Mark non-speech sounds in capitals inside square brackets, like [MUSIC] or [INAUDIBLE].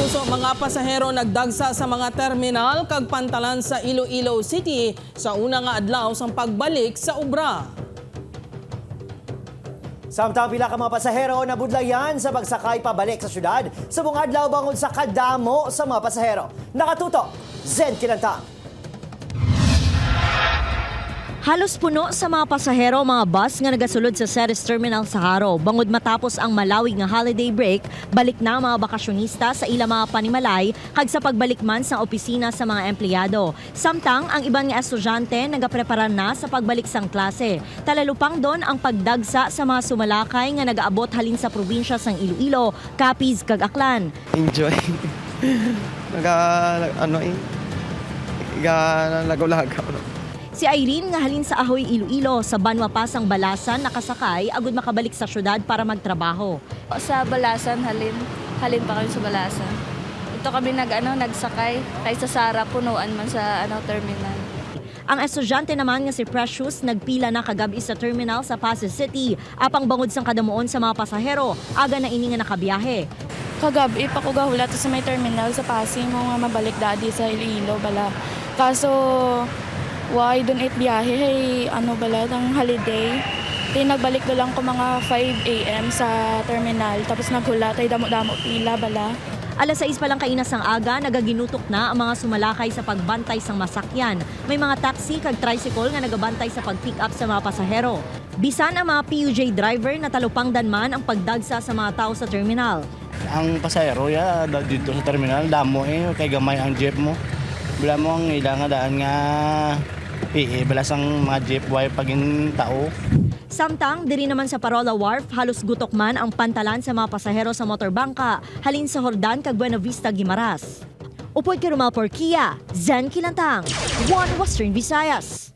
puso mga pasahero nagdagsa sa mga terminal kag pantalan sa Iloilo City sa una nga adlaw sang pagbalik sa ubra. Samtang pila ka mga pasahero nabudlayan sa pagsakay pabalik sa syudad sa mga adlaw bangod sa kadamo sa mga pasahero. Nakatuto, Zen Kilantang. Halos puno sa mga pasahero mga bus nga nagasulod sa Ceres Terminal sa Haro. Bangod matapos ang malawig nga holiday break, balik na mga bakasyonista sa ilang mga panimalay kag sa pagbalik man sa opisina sa mga empleyado. Samtang ang ibang nga estudyante nagaprepara na sa pagbalik sang klase. Talalupang doon ang pagdagsa sa mga sumalakay nga nagaabot halin sa probinsya sang Iloilo, Capiz kag Aklan. enjoy. [LAUGHS] Naga, ano eh, ga, lagaw-lagaw. Si Irene nga halin sa Ahoy Iloilo sa Banwa Pasang Balasan nakasakay agud makabalik sa syudad para magtrabaho. Sa Balasan, halin. Halin pa kami sa Balasan. Ito kami nag, ano, nagsakay. Kay sa Sara, punuan man sa ano, terminal. Ang estudyante naman nga si Precious nagpila na kagabi sa terminal sa Pasig City apang bangod sang kadamuon sa mga pasahero aga na ini nga nakabiyahe. Kagabi pa ko gahulat sa may terminal sa Pasig mo nga mabalik dadi sa Iloilo bala. Kaso why dun it biyahe hey ano bala ng holiday. Tay nagbalik do lang ko mga 5 AM sa terminal tapos naghula tay damo-damo pila bala. Alas 6 pa lang kainas ang aga, nagaginutok na ang mga sumalakay sa pagbantay sang masakyan. May mga taxi kag tricycle nga nagabantay sa pag-pick up sa mga pasahero. Bisan ang mga PUJ driver na talupang danman ang pagdagsa sa mga tao sa terminal. ang pasahero ya da- dito sa terminal damo eh kay gamay ang jeep mo bala mo ang ila nga daan nga PE bala sang mga jeep way pagin tao Samtang, diri naman sa Parola Wharf, halos gutok man ang pantalan sa mga pasahero sa motorbangka, halin sa Hordan kag Buena Vista, Gimaras. Upod kay Rumal Porquia, Zen Kilantang, One Western Visayas.